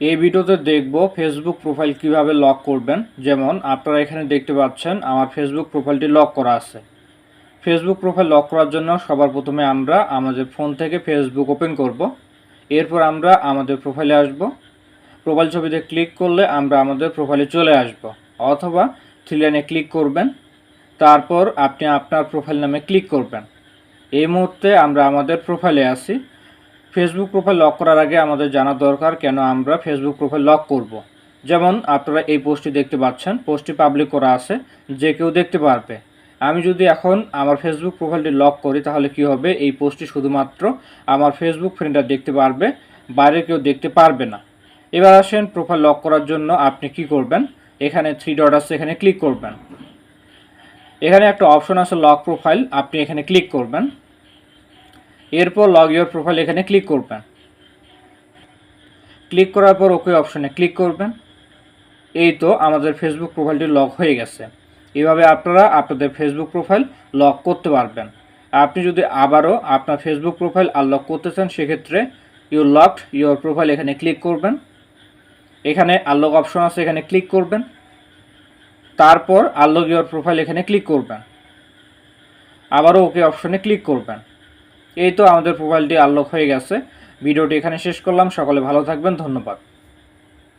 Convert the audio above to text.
এই ভিডিওতে দেখব ফেসবুক প্রোফাইল কীভাবে লক করবেন। যেমন আপনারা এখানে দেখতে পাচ্ছেন, আমার ফেসবুক প্রোফাইলটি লক করা আছে। ফেসবুক প্রোফাইল লক করার জন্য সবার প্রথমে আমরা আমাদের ফোন থেকে ফেসবুক ওপেন করব। এরপর আমরা আমাদের প্রোফাইলে আসব। প্রোফাইল ছবিতে ক্লিক করলে আমরা আমাদের প্রোফাইলে চলে আসব। অথবা থ্রি লাইনে ক্লিক করবেন। তারপর আপনি আপনার প্রোফাইল নামে ক্লিক করবেন। এই মুহূর্তে আমরা আমাদের প্রোফাইলে আসি ফেসবুক প্রোফাইল লক করার আগে আমাদের জানা দরকার কেন আমরা ফেসবুক প্রোফাইল লক করব। যেমন আপনারা এই পোস্টটি দেখতে পাচ্ছেন, পোস্টটি পাবলিক করা আছে, যে কেউ দেখতে পারবে। আমি যদি এখন আমার ফেসবুক প্রোফাইলটি লক করি, তাহলে কি হবে? এই পোস্টটি শুধুমাত্র আমার ফেসবুক ফ্রেন্ডরা দেখতে পারবে বাইরে কেউ দেখতে পারবে না। এবার আসেন প্রোফাইল লক করার জন্য আপনি কি করবেন? এখানে থ্রি ডট আছে, এখানে ক্লিক করবেন। এখানে একটা অপশন আছে লক প্রোফাইল আপনি এখানে ক্লিক করবেন। এরপর লগ ইউর প্রোফাইল এখানে ক্লিক করবেন। ক্লিক করার পর ওকে অপশনে ক্লিক করবেন। এই তো আমাদের ফেসবুক প্রোফাইলটি লক হয়ে গেছে। এভাবে আপনারা আপনাদের ফেসবুক প্রোফাইল লক করতে পারবেন। আপনি যদি আবারও আপনার ফেসবুক প্রোফাইল আনলক করতে চান, সেক্ষেত্রে ইউ লকড ইউর প্রোফাইল এখানে ক্লিক করবেন। এখানে আনলক অপশন আছে, এখানে ক্লিক করবেন। তারপর আনলক ইউর প্রোফাইল এখানে ক্লিক করবেন। আবারও ওকে অপশনে ক্লিক করবেন। এই তো আমাদের প্রোফাইলটি আনলক হয়ে গেছে। ভিডিওটি এখানে শেষ করলাম। সকলে ভালো থাকবেন। ধন্যবাদ।